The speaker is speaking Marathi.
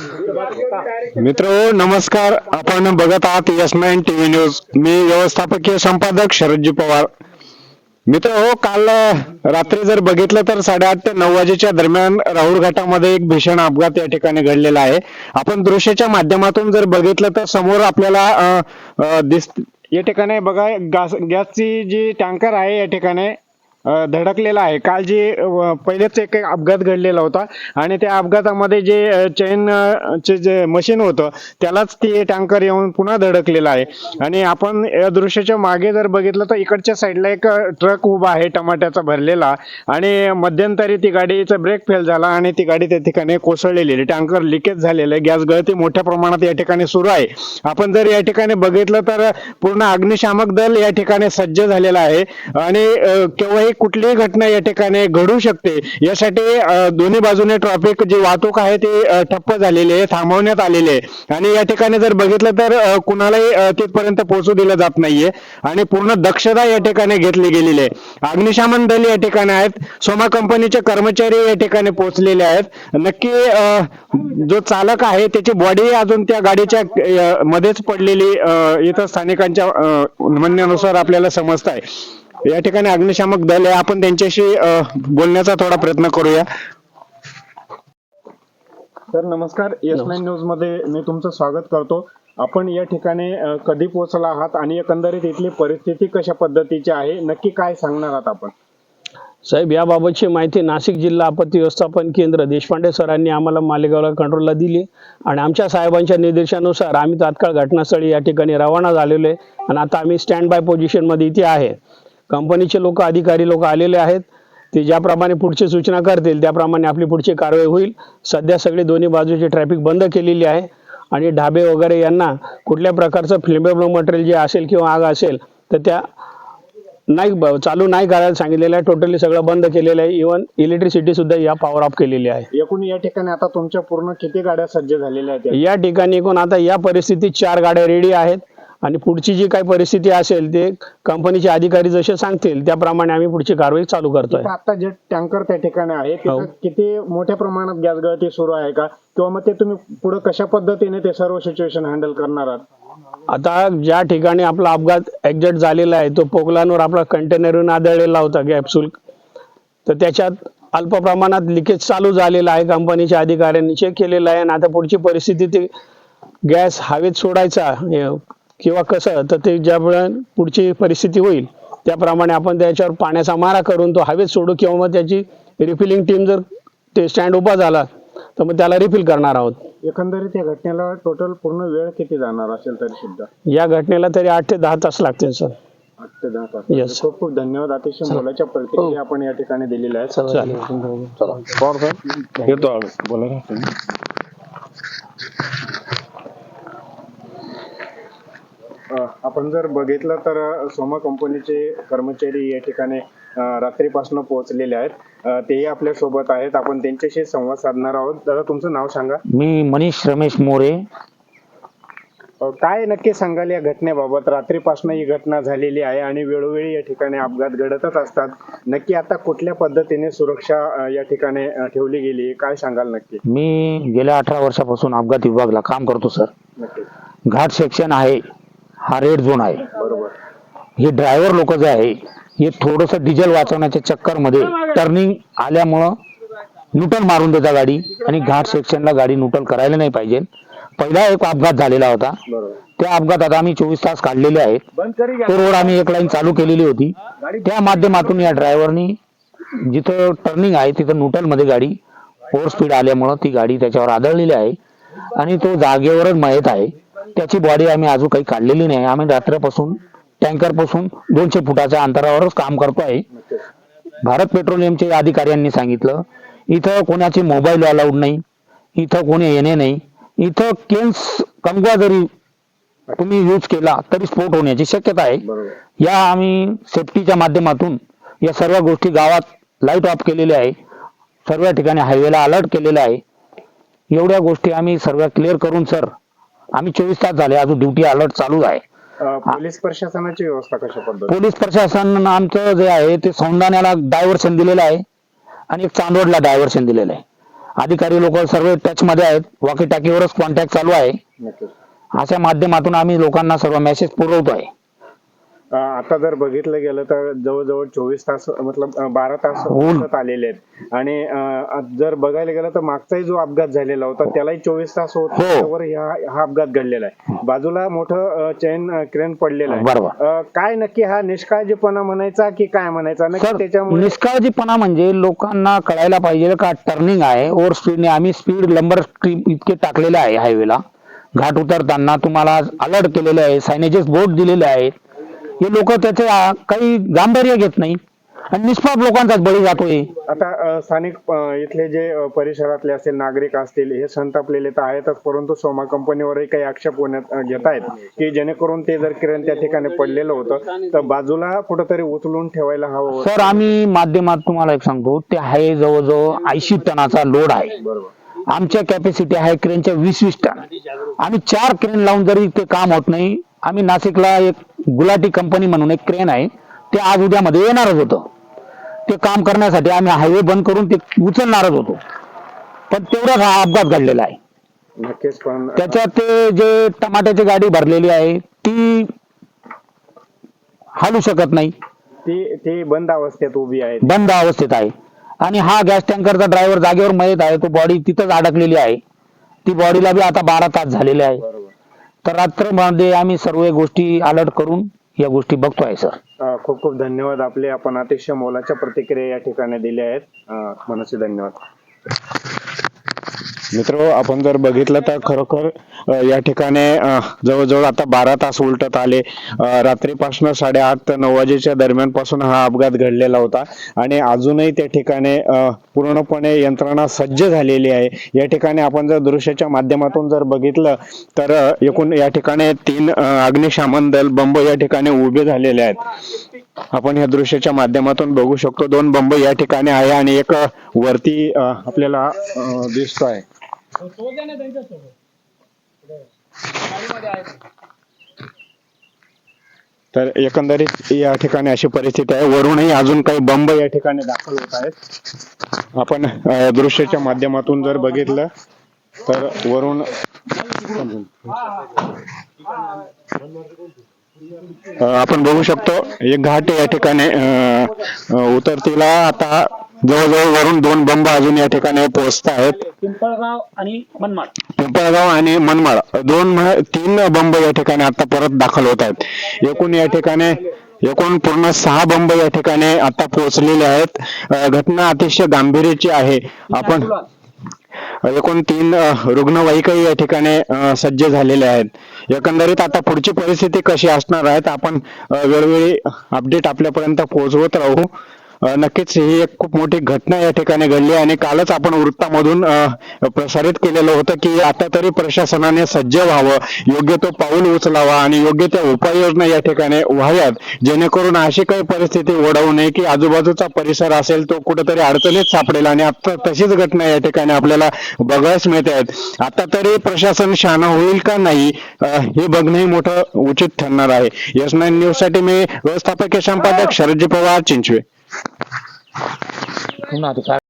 मित्र नमस्कार. आपण बघत आहात यशमॅन टीव्ही न्यूज. मी व्यवस्थापकीय संपादक शरदजी पवार. मित्र हो काल रात्री जर बघितलं तर साडेआठ ते नऊ वाजेच्या दरम्यान राहुल घाटामध्ये एक भीषण अपघात या ठिकाणी घडलेला आहे. आपण दृश्याच्या माध्यमातून जर बघितलं तर समोर आपल्याला दिस या ठिकाणी बघा गॅस गॅसची जी टँकर आहे या ठिकाणी धडकलेला आहे. काल जे पहिलेच एक अपघात घडलेला होता आणि त्या अपघातामध्ये जे चेन चे जे मशीन होतं त्यालाच ते टँकर येऊन पुन्हा धडकलेलं आहे. आणि आपण या दृश्याच्या मागे जर बघितलं तर इकडच्या साईडला एक ट्रक उभा आहे टमाट्याचा भरलेला आणि मध्यंतरी ती गाडीचा ब्रेक फेल झाला आणि ती गाडी त्या ठिकाणी कोसळलेली आहे. टँकर लिकेज झालेलं आहे. गॅस गळती मोठ्या प्रमाणात या ठिकाणी सुरू आहे. आपण जर या ठिकाणी बघितलं तर पूर्ण अग्निशामक दल या ठिकाणी सज्ज झालेलं आहे. आणि केव्हाही कुठलीही घटना या ठिकाणी घडू शकते. यासाठी दोन्ही बाजूने ट्रॅफिक जी वाहतूक आहे ती ठप्प झालेली आहे थांबवण्यात आलेली आहे. आणि या ठिकाणी जर बघितलं तर कुणालाही तिथपर्यंत पोहोचू दिलं जात नाहीये आणि पूर्ण दक्षता या ठिकाणी घेतली गेलेली आहे. अग्निशमन दल या ठिकाणी आहेत सोमा कंपनीचे कर्मचारी या ठिकाणी पोहोचलेले आहेत. नक्की जो चालक आहे त्याची बॉडी अजून त्या गाडीच्या मध्येच पडलेली इथं स्थानिकांच्या म्हणण्यानुसार आपल्याला समजत आहे या ठिकाणी अग्निशामक दल आहे. आपण त्यांच्याशी बोलण्याचा थोडा प्रयत्न करूया. सर नमस्कार. एस नाईन न्यूजमध्ये मी तुमचं स्वागत करतो. आपण या ठिकाणी कधी पोहोचला आहात आणि एकंदरीत इथली परिस्थिती कशा पद्धतीची आहे? नक्की काय सांगणार आहात आपण? साहेब याबाबतची माहिती नाशिक जिल्हा आपत्ती व्यवस्थापन केंद्र देशपांडे सरांनी आम्हाला मालेगावला कंट्रोलला दिली. आणि आमच्या साहेबांच्या निर्देशानुसार आम्ही तात्काळ घटनास्थळी या ठिकाणी रवाना झालेलो आहे. आणि आता आम्ही स्टँड बाय पोझिशनमध्ये इथे आहे. कंपनीचे लोक अधिकारी लोक आलेले आहेत. ते ज्याप्रमाणे पुढची सूचना करतील त्याप्रमाणे आपली पुढची कारवाई होईल. सध्या सगळी दोन्ही बाजूची ट्रॅफिक बंद केलेली आहे. आणि ढाबे वगैरे यांना कुठल्या प्रकारचं फ्लेमेबल मटेरियल जे असेल किंवा आग असेल तर त्या नाही चालू नाही करायला सांगितलेलं आहे. टोटली सगळं बंद केलेलं आहे. इव्हन इलेक्ट्रिसिटी सुद्धा या पॉवर ऑफ केलेली आहे. एकूण या ठिकाणी आता तुमच्या पूर्ण किती गाड्या सज्ज झालेल्या आहेत? या ठिकाणी एकूण आता या परिस्थितीत चार गाड्या रेडी आहेत. आणि पुढची जी काही परिस्थिती असेल ते कंपनीचे अधिकारी जसे सांगतील त्याप्रमाणे आम्ही पुढची कारवाई चालू करतोय. आता जे टँकर त्या ठिकाणी आहे तिथं हो. किती मोठ्या प्रमाणात गॅस गळती सुरू आहे का? किंवा मग ते तुम्ही पुढे कशा पद्धतीने ते सर्व सिच्युएशन हँडल करणार आहात? आता ज्या ठिकाणी आपला अपघात एक्झॅक्ट झालेला आहे तो पोगलांवर आपला कंटेनरवरून आदळलेला होता गॅपसूल तर त्याच्यात अल्प प्रमाणात लिकेज चालू झालेला आहे कंपनीच्या अधिकाऱ्यांनी चेक केलेलं आहे. आणि आता पुढची परिस्थिती ते गॅस हवेत सोडायचा किंवा कसं तर ते ज्यावेळे पुढची परिस्थिती होईल त्याप्रमाणे आपण त्याच्यावर पाण्याचा मारा करून तो हवेत सोडू किंवा मग त्याची रिफिलिंग टीम जर ते स्टँड उभा झाला तर मग त्याला रिफिल करणार आहोत. एकंदरीत या घटनेला टोटल पूर्ण वेळ किती जाणार असेल तरी सुद्धा? या घटनेला तरी आठ ते दहा तास लागतील सर. आठ ते दहा तास. खूप खूप धन्यवाद. अतिशय मोलाच्या प्रतिक्रिया आपण या ठिकाणी दिलेल्या आहेत. बोला ना तुम्ही. अ, आपण जर बघितलं तर सोमा कंपनीचे कर्मचारी या ठिकाणी रात्रीपासून पोहोचलेले आहेत. तेही आपल्यासोबत आहेत. आपण त्यांच्याशी संवाद साधणार आहोत. दादा तुमचं नाव सांगा. मी मनीष रमेश मोरे. काय नक्की सांगाल या घटनेबाबत? रात्रीपासून ही घटना झालेली आहे आणि वेळोवेळी या ठिकाणी अपघात घडतच असतात. नक्की आता कुठल्या पद्धतीने सुरक्षा या ठिकाणी ठेवली गेली काय सांगाल नक्की? मी गेल्या अठरा वर्षापासून अपघात विभागला काम करतो सर. नक्की. घाट सेक्शन आहे. हा रेड झोन आहे. हे ड्रायव्हर लोक जे आहे हे थोडस डिझेल वाचवण्याच्या चक्करमध्ये टर्निंग आल्यामुळं न्यूट्रल मारून देता गाडी आणि घाट सेक्शनला गाडी न्यूट्रल करायला नाही पाहिजे. पहिला एक अपघात झालेला होता. त्या अपघातात आम्ही चोवीस तास काढलेले आहेत. तो रोड आम्ही एक लाईन चालू केलेली होती. त्या माध्यमातून या ड्रायव्हरनी जिथं टर्निंग आहे तिथं न्यूट्रलमध्ये गाडी ओव्हर स्पीड आल्यामुळं ती गाडी त्याच्यावर आदळलेली आहे. आणि तो जागेवरच मयत आहे. त्याची बॉडी आम्ही अजून काही काढलेली नाही. आम्ही रात्रपासून टँकरपासून दोनशे फुटाच्या अंतरावरच काम करतो आहे. भारत पेट्रोलियमचे अधिकाऱ्यांनी सांगितलं इथं कोणाचे मोबाईल अलाउड नाही इथं कोणी येणे नाही इथं केन्स कंगवा जरी तुम्ही यूज केला तरी स्फोट होण्याची शक्यता आहे. या आम्ही सेफ्टीच्या माध्यमातून या सर्व गोष्टी गावात लाइट ऑफ केलेल्या आहे. सर्व ठिकाणी हायवेला अलर्ट केलेला आहे. एवढ्या गोष्टी आम्ही सर्व क्लिअर करून सर आम्ही चोवीस तास झाले अजून ड्युटी अलर्ट चालू आहे. अ, पोलीस प्रशासनाची व्यवस्था कशा पद्धती पोलीस प्रशासन आमचं जे आहे ते सौंदाण्याला डायव्हर्शन दिलेलं आहे आणि एक चांदवडला डायव्हर्शन दिलेलं आहे. अधिकारी लोक सर्व टच मध्ये आहेत वॉकी टाकीवरच कॉन्टॅक्ट चालू आहे. नक्कीच. अशा माध्यमातून आम्ही लोकांना सर्व मेसेज पुरवतो आहे आता जर बघितलं गेलं तर जवळजवळ चोवीस तास मतलब बारा तास. उलटत आलेले आहेत. आणि जर बघायला गेलं तर मागचाही जो अपघात झालेला होता त्यालाही चोवीस तास होत हो. हा अपघात घडलेला आहे. बाजूला मोठं चेन क्रेन पडलेलं आहे. काय नक्की हा निष्काळजीपणा म्हणायचा की काय म्हणायचा? नक्की त्याच्यामुळे निष्काळजीपणा म्हणजे लोकांना कळायला पाहिजे का टर्निंग आहे ओव्हर स्पीडने आम्ही स्पीड लंबर इतके टाकलेले आहे हायवेला. घाट उतरताना तुम्हाला अलर्ट केलेले आहे सायनेजेस बोर्ड दिलेले आहेत. हे लोक त्याचे काही गांभीर्य घेत नाही. आणि निष्पाप लोकांचाच बळी जातोय. आता अ, स्थानिक अ, इथले जे अ, परिसरातले असतील नागरिक असतील हे संतापलेले तर आहेतच परंतु सोमा कंपनीवरही काही आक्षेप होण्यात अ, घेत आहेत. की जेणेकरून ते जर किरण त्या ठिकाणी पडलेलं होतं तर बाजूला कुठंतरी उचलून ठेवायला हवं होतं. सर आम्ही माध्यमात तुम्हाला एक सांगतो ते आहे जवळजवळ ऐंशी टनाचा लोड आहे. बरोबर. आमच्या कॅपॅसिटी आहे क्रेनच्या वीस वीस टन. आम्ही चार क्रेन लावून जरी ते काम होत नाही आम्ही नाशिकला एक गुलाटी कंपनी म्हणून एक क्रेन आहे ते आज उद्यामध्ये येणारच होतं. ते काम करण्यासाठी आम्ही हायवे बंद करून ते उचलणारच होतो. पण तेवढाच हा अपघात घडलेला आहे. नक्कीच पण त्याच्यात ते जे टमाट्याची गाडी भरलेली आहे ती हालू शकत नाही. ती ती बंद अवस्थेत उभी आहे. बंद अवस्थेत आहे. आणि हा गॅस टँकरचा ड्रायव्हर जागेवर मयत आहे तो बॉडी तिथंच अडकलेली आहे. ती बॉडीला बी आता बारा तास झालेले आहे. तर रात्रमध्ये आम्ही सर्व गोष्टी अलर्ट करून या गोष्टी बघतोय सर. खूप खूप धन्यवाद. आपले आपण अतिशय मोलाच्या प्रतिक्रिया या ठिकाणी दिल्या आहेत. अ, मनसे धन्यवाद. मित्र आपण जर बघितलं तर खरोखर या ठिकाणी जवळजवळ आता बारा तास उलटत आले. रात्रीपासून साडेआठ ते नऊ वाजेच्या दरम्यानपासून हा अपघात घडलेला होता. आणि अजूनही त्या ठिकाणी पूर्णपणे यंत्रणा सज्ज झालेली आहे. या ठिकाणी आपण जर दृश्याच्या माध्यमातून जर बघितलं तर एकूण या ठिकाणी तीन अग्निशामन दल बंब या ठिकाणी उभे झालेले आहेत. आपण या दृश्याच्या माध्यमातून बघू शकतो दोन बंब या ठिकाणी आहे आणि एक वरती आपल्याला दिसतो आहे तर एकंदरीत या ठिकाणी अशी परिस्थिती आहे. वरूनही अजून काही बंब या ठिकाणी दाखल होत आहेत. आपण अ, दृश्याच्या माध्यमातून जर बघितलं तर वरून अ, आपण बघू शकतो एक घाट या ठिकाणी अ, अ, उतरतीला आता जवळजवळ वरून दोन बंब अजून या ठिकाणी पोहोचत आहेत. पिंपळगाव आणि मनमाड. पिंपळगाव आणि मनमाड. दोन तीन बंब या ठिकाणी आता परत दाखल होत आहेत. एकूण या ठिकाणी एकूण पूर्ण सहा बंब या ठिकाणी आता पोहोचलेले आहेत. घटना अतिशय गांभीर्याची आहे. आपण एकूण तीन रुग्णवाहिकाही या ठिकाणी सज्ज झालेल्या आहेत. एकंदरीत आता पुढची परिस्थिती कशी असणार आहेत आपण वेळोवेळी अपडेट आपल्यापर्यंत पोहोचवत राहू. नक्कीच ही एक खूप मोठी घटना या ठिकाणी घडली आणि कालच आपण वृत्तामधून प्रसारित केलेलं होतं की आता तरी प्रशासनाने सज्ज व्हावं योग्य तो पाऊल उचलावा आणि योग्य त्या उपाययोजना या ठिकाणी व्हाव्यात. जेणेकरून अशी काही परिस्थिती ओढवू नये की आजूबाजूचा परिसर असेल तो कुठेतरी अडचणीत सापडेल आणि आता तशीच घटना या ठिकाणी आपल्याला बघायला मिळते आहेत आता तरी प्रशासन शहाणा होईल का नाही हे बघणंही मोठं उचित ठरणार आहे. यश नाईन न्यूजसाठी मी व्यवस्थापक संपादक शरदजी पवार चिंचवे. คุณงหน้าทุกท่า